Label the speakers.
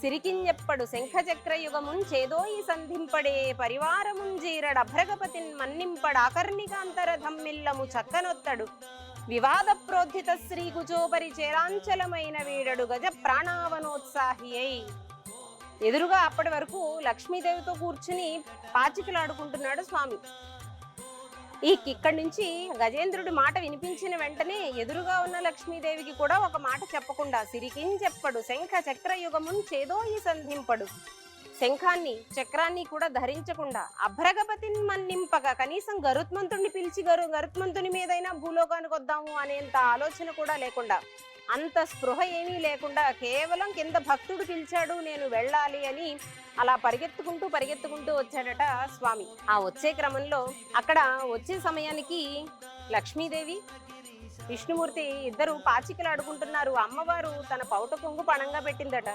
Speaker 1: సిరికింజెప్పడు శంఖచక్రయుగమున్ చేదోయి సంధింపడే పరివారముంజీరడ అభ్రగపతిన్ మన్నింపడాకర్ణికాంతరధమ్మిల్లము చక్కనొత్తడు. వివాద ప్రోద్ధిత శ్రీ గుజోపరి చేరాంచలమైన వీడడు గజ ప్రాణావనోత్సాహి అయి ఎదురుగా అప్పటి వరకు లక్ష్మీదేవితో కూర్చుని పాచికలాడుకుంటున్నాడు స్వామి. ఈ ఇక్కడి నుంచి గజేంద్రుడి మాట వినిపించిన వెంటనే ఎదురుగా ఉన్న లక్ష్మీదేవికి కూడా ఒక మాట చెప్పకుండా సిరికిం చెప్పడు. శంఖ చక్ర యుగమున్ ఈ సంధింపడు. శంఖాన్ని చక్రాన్ని కూడా ధరించకుండా అభ్రగపతిని మన్నింపగా కనీసం గరుత్మంతుడిని పిలిచి గరు గరుత్మంతుని మీదైనా భూలోకానికి వద్దాము అనేంత ఆలోచన కూడా లేకుండా అంత స్పృహ ఏమీ లేకుండా కేవలం కింద భక్తుడు పిలిచాడు నేను వెళ్ళాలి అని అలా పరిగెత్తుకుంటూ పరిగెత్తుకుంటూ వచ్చాడట స్వామి. ఆ వచ్చే క్రమంలో అక్కడ వచ్చే సమయానికి లక్ష్మీదేవి విష్ణుమూర్తి ఇద్దరు పాచికలు ఆడుకుంటున్నారు అమ్మవారు తన పౌట కొంగు పణంగా పెట్టిందట.